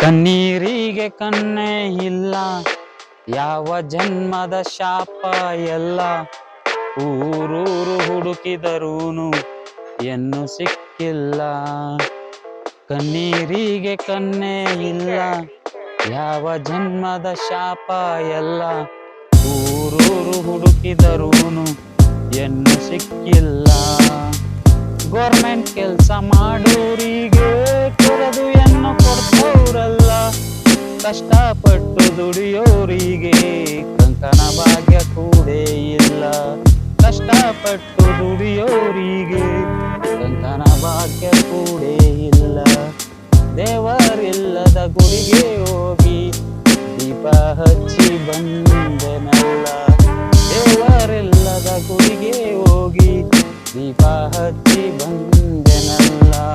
ಕಣ್ಣೀರಿಗೆ ಕಣ್ಣೇ ಇಲ್ಲ. ಯಾವ ಜನ್ಮದ ಶಾಪ ಎಲ್ಲ ಊರೂರು ಹುಡುಕಿದರೂನು ಎನ್ನು ಸಿಕ್ಕಿಲ್ಲ. ಕಣ್ಣೀರಿಗೆ ಕಣ್ಣೇ ಇಲ್ಲ. ಯಾವ ಜನ್ಮದ ಶಾಪ ಎಲ್ಲ ಊರೂರು ಹುಡುಕಿದರೂನು ಎನ್ನು ಸಿಕ್ಕಿಲ್ಲ. ಗೋರ್ಮೆಂಟ್ ಕೆಲಸ ಕಷ್ಟಪಟ್ಟು ದುಡಿಯೋರಿಗೆ ಕಂಕಣ ಭಾಗ್ಯ ಕೂಡೇ ಇಲ್ಲ. ಕಷ್ಟಪಟ್ಟು ದುಡಿಯೋರಿಗೆ ಕಂಕಣ ಭಾಗ್ಯ ಕೂಡೇ ಇಲ್ಲ. ದೇವರಿಲ್ಲದ ಗುಡಿಗೆ ಹೋಗಿ ದೀಪ ಹಚ್ಚಿ ಬಂದೆನಲ್ಲ. ದೇವರಿಲ್ಲದ ಗುಡಿಗೆ ಹೋಗಿ ದೀಪ ಹಚ್ಚಿ ಬಂದೆನಲ್ಲ.